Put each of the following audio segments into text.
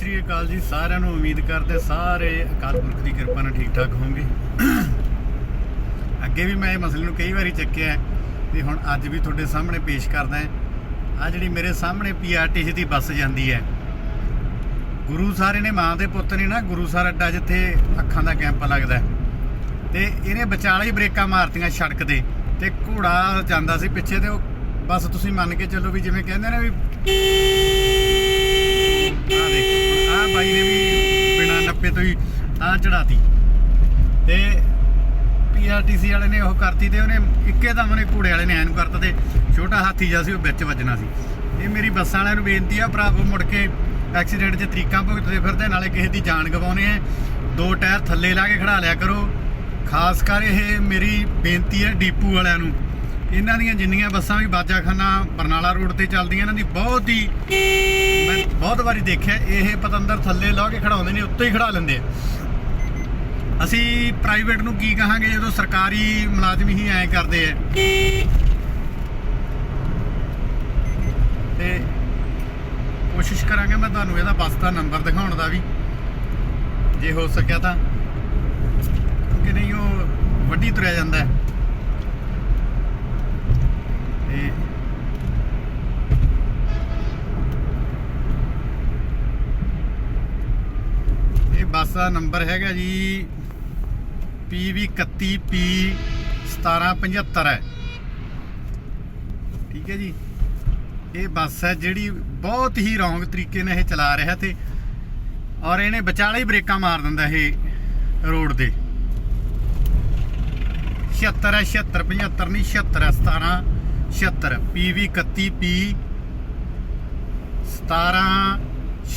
ਸ੍ਰੀ ਅਕਾਲ ਜੀ ਸਾਰਿਆਂ ਨੂੰ ਉਮੀਦ ਕਰਦੇ ਸਾਰੇ ਅਕਾਲ ਪੁਰਖ ਦੀ ਕਿਰਪਾ ਨਾਲ ਠੀਕ ਠਾਕ ਹੋਵੋਗੇ। ਅੱਗੇ ਵੀ ਮੈਂ ਇਹ ਮਸਲੇ ਨੂੰ ਕਈ ਵਾਰੀ ਚੱਕਿਆ ਹੈ ਤੇ ਹੁਣ ਅੱਜ ਵੀ ਤੁਹਾਡੇ ਸਾਹਮਣੇ ਪੇਸ਼ ਕਰਦਾ ਹਾਂ। ਆ ਜਿਹੜੀ ਮੇਰੇ ਸਾਹਮਣੇ ਪੀਆਰਟੀਸੀ ਦੀ ਬੱਸ ਜਾਂਦੀ ਹੈ। ਗੁਰੂ ਸਾਰੇ ਨੇ, ਮਾਂ ਦੇ ਪੁੱਤ ਨੇ ਨਾ, ਗੁਰੂ ਸਰ ਅੱਡਾ ਜਿੱਥੇ ਅੱਖਾਂ ਦਾ ਕੈਂਪ ਲੱਗਦਾ ਹੈ। ਤੇ ਇਹਨੇ ਵਿਚਾਲੇ ਹੀ ਬ੍ਰੇਕਾਂ ਮਾਰਤੀਆਂ ਸੜਕ ਦੇ ਤੇ ਘੋੜਾ ਜਾਂਦਾ ਸੀ ਪਿੱਛੇ ਤੇ ਉਹ ਬਸ ਤੁਸੀਂ ਮੰਨ ਕੇ ਚੱਲੋ ਵੀ ਜਿਵੇਂ ਕਹਿੰਦੇ ਨੇ ਵੀ ਆ ਦੇਖੋ ਆ ਬਾਈ ਨੇ ਵੀ ਬਿਨਾ ਨੱਪੇ ਤੋਂ ਹੀ ਆ ਚੜਾਤੀ ਤੇ ਪੀਆਰਟੀਸੀ ਵਾਲੇ ਨੇ ਉਹ ਕਰਤੀ ਤੇ ਉਹਨੇ ਇੱਕੇ ਦਮ ਉਹਨੇ ਘੋੜੇ ਵਾਲੇ ਨੇ ਐਨ ਕਰਤਾ ਤੇ ਛੋਟਾ ਹਾਥੀ ਜਿਹਾ ਸੀ, ਉਹ ਵਿੱਚ ਵੱਜਣਾ ਸੀ। ਇਹ ਮੇਰੀ ਬੱਸਾਂ ਵਾਲਿਆਂ ਨੂੰ ਬੇਨਤੀ ਆ ਭਰਾਵੋ ਮੁੜ ਕੇ ਐਕਸੀਡੈਂਟ 'ਚ ਤਰੀਕਾਂ ਭੁਗਤਦੇ ਫਿਰਦੇ ਨਾਲੇ ਕਿਸੇ ਦੀ ਜਾਨ ਗਵਾਉਣੇ ਆ ਦੋ ਟਾਇਰ ਥੱਲੇ ਲਾ ਕੇ ਖੜਾ ਲਿਆ ਕਰੋ। ਖਾਸ ਕਰ ਇਹ ਮੇਰੀ ਬੇਨਤੀ ਹੈ ਡੀਪੂ ਵਾਲਿਆਂ ਨੂੰ। ਇਹਨਾਂ ਦੀਆਂ ਜਿੰਨੀਆਂ ਬੱਸਾਂ ਵੀ ਬਾਜਾਖਾਨਾ, ਬਰਨਾਲਾ ਰੋਡ ਤੇ ਚੱਲਦੀਆਂ, ਇਹਨਾਂ ਦੀ ਬਹੁਤ ਹੀ ਮੈਂ ਬਹੁਤ ਵਾਰੀ ਦੇਖਿਆ, ਇਹ ਪਤੰਦਰ ਥੱਲੇ ਲਾ ਕੇ ਖੜਾਉਂਦੇ ਨੇ, ਉੱਤੇ ਹੀ ਖੜਾ ਲੈਂਦੇ ਆ। ਅਸੀਂ ਪ੍ਰਾਈਵੇਟ ਨੂੰ ਕੀ ਕਹਾਂਗੇ, ਜਦੋਂ ਸਰਕਾਰੀ ਮੁਲਾਜ਼ਮ ਹੀ ਐਂ ਕਰਦੇ ਆ। ਤੇ ਕੋਸ਼ਿਸ਼ ਕਰਾਂਗੇ, ਮੈਂ ਤੁਹਾਨੂੰ ਇਹਦਾ ਬੱਸ ਦਾ ਨੰਬਰ ਦਿਖਾਉਣ ਦਾ ਵੀ। ਜੇ ਹੋ ਸਕਿਆ ਤਾਂ ਕਿ ਨਹੀਂ, ਉਹ ਵੱਡੀ ਤੁਰਿਆ ਜਾਂਦਾ ਹੈ ਤੇ ਇਹ ਬੱਸ ਦਾ ਨੰਬਰ ਹੈਗਾ ਜੀ PV31P 1775 ਹੈ। ਠੀਕ ਹੈ ਜੀ। ਇਹ ਬੱਸ ਹੈ ਜਿਹੜੀ ਬਹੁਤ ਹੀ ਰੌਂਗ ਤਰੀਕੇ ਨਾਲ ਇਹ ਚਲਾ ਰਿਹਾ ਤੇ ਔਰ ਇਹਨੇ ਵਿਚਾਲੇ ਹੀ ਬ੍ਰੇਕਾਂ ਮਾਰ ਦਿੰਦਾ ਇਹ ਰੋਡ ਤੇ 76 ਹੈ 76 75 ਨਹੀਂ 76 ਹੈ 17 76 PV 31P 17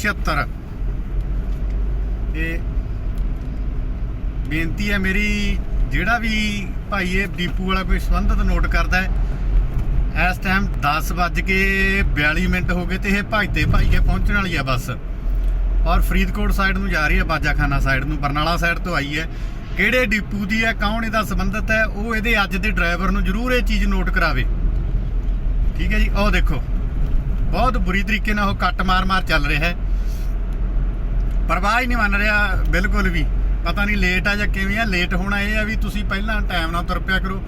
76 ਤੇ ਬੇਨਤੀ ਹੈ ਮੇਰੀ, ਜਿਹੜਾ ਵੀ ਭਾਈ ਇਹ ਡੀਪੂ ਵਾਲਾ ਕੋਈ ਸੰਬੰਧਤ ਨੋਟ ਕਰਦਾ ਹੈ, ਇਸ ਟਾਈਮ 10 ਵੱਜ ਕੇ 42 ਮਿੰਟ ਹੋ ਗਏ ਤੇ ਇਹ ਭਜਦੇ ਭਾਈ ਕੇ ਪਹੁੰਚਣ ਵਾਲੀ ਆ ਬੱਸ। ਔਰ ਫਰੀਦਕੋਟ ਸਾਈਡ ਨੂੰ ਜਾ ਰਹੀ ਹੈ ਬਾਜਾਖਾਨਾ ਸਾਈਡ ਨੂੰ, ਬਰਨਾਲਾ ਸਾਈਡ ਤੋਂ ਆਈ ਹੈ। ਕਿਹੜੇ ਡੀਪੂ ਦੀ ਹੈ, ਕੌਣ ਇਹਦਾ ਸੰਬੰਧਤ ਹੈ, ਉਹ ਇਹਦੇ ਅੱਜ ਦੇ ਡਰਾਈਵਰ ਨੂੰ ਜ਼ਰੂਰ ਇਹ ਚੀਜ਼ ਨੋਟ ਕਰਾਵੇ। ਠੀਕ ਹੈ ਜੀ ਉਹ ਦੇਖੋ। ਬਹੁਤ ਬੁਰੀ ਤਰੀਕੇ ਨਾਲ ਉਹ ਕੱਟ ਮਾਰ-ਮਾਰ ਚੱਲ ਰਿਹਾ ਹੈ। ਪਰਵਾਹ ਹੀ ਨਹੀਂ ਮੰਨ ਰਿਹਾ, ਬਿਲਕੁਲ ਵੀ। ਪਤਾ ਨਹੀਂ ਲੇਟ ਆ ਜਾਂ ਕਿਵੇਂ ਆ ਲੇਟ ਹੋਣਾ ਇਹ ਆ ਵੀ ਤੁਸੀਂ ਪਹਿਲਾਂ ਟਾਈਮ ਨਾਲ ਤੁਰ ਪਿਆ ਕਰੋ।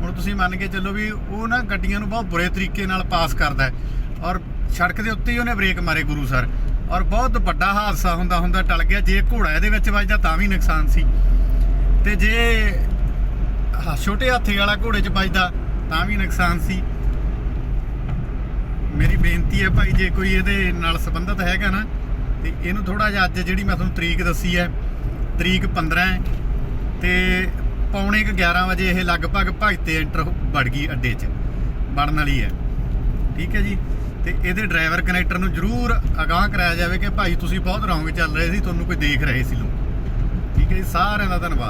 ਹੁਣ ਤੁਸੀਂ ਮੰਨ ਕੇ ਚੱਲੋ ਵੀ ਉਹ ਨਾ ਗੱਡੀਆਂ ਨੂੰ ਬਹੁਤ ਬੁਰੇ ਤਰੀਕੇ ਨਾਲ ਪਾਸ ਕਰਦਾ ਹੈ। ਔਰ ਸੜਕ ਦੇ ਉੱਤੇ ਹੀ ਉਹਨੇ ਬ੍ਰੇਕ ਮਾਰੇ ਗੁਰੂ ਸਰ ਔਰ ਬਹੁਤ ਵੱਡਾ ਹਾਦਸਾ ਹੁੰਦਾ ਹੁੰਦਾ ਟਲ ਗਿਆ। ਜੇ ਘੋੜਾ ਇਹਦੇ ਵਿੱਚ ਵੱਜਦਾ ਤਾਂ ਵੀ ਨੁਕਸਾਨ ਸੀ। ਤੇ ਜੇ ਆਹ ਛੋਟੇ ਹਾਥੀ ਵਾਲਾ ਘੋੜੇ 'ਚ ਵੱਜਦਾ ਤਾਂ ਵੀ ਨੁਕਸਾਨ ਸੀ। ਮੇਰੀ ਬੇਨਤੀ ਹੈ ਭਾਈ, ਜੇ ਕੋਈ ਇਹਦੇ ਨਾਲ ਸੰਬੰਧਤ ਹੈਗਾ ਨਾ ਤੇ ਇਹਨੂੰ ਥੋੜਾ ਜਿਹਾ ਅੱਜ ਜਿਹੜੀ ਮੈਂ ਤੁਹਾਨੂੰ ਤਰੀਕ ਦੱਸੀ ਹੈ, ਤਰੀਕ 15 ਹੈ ਤੇ ਪੌਣੇ ਕੁ 11 ਵਜੇ ਇਹ ਲਗਭਗ ਭਗਤੇ ਐਂਟਰ ਵੜ ਗਈ ਅੱਡੇ 'ਚ, ਵੜਨ ਵਾਲੀ ਹੈ। ਠੀਕ ਹੈ ਜੀ? ਤੇ ਇਹਦੇ ਡਰਾਈਵਰ ਕਨੈਕਟਰ ਨੂੰ ਜ਼ਰੂਰ ਅਗਾਹ ਕਰਾਇਆ ਜਾਵੇ ਕਿ ਭਾਈ ਤੁਸੀਂ ਬਹੁਤ ਰੌਂਗ ਚੱਲ ਰਹੇ ਸੀ, ਤੁਹਾਨੂੰ ਕੋਈ ਦੇਖ ਰਹੇ ਸੀ ਲੋਕ। ਠੀਕ ਹੈ ਜੀ? ਸਾਰਿਆਂ ਦਾ ਧੰਨਵਾਦ।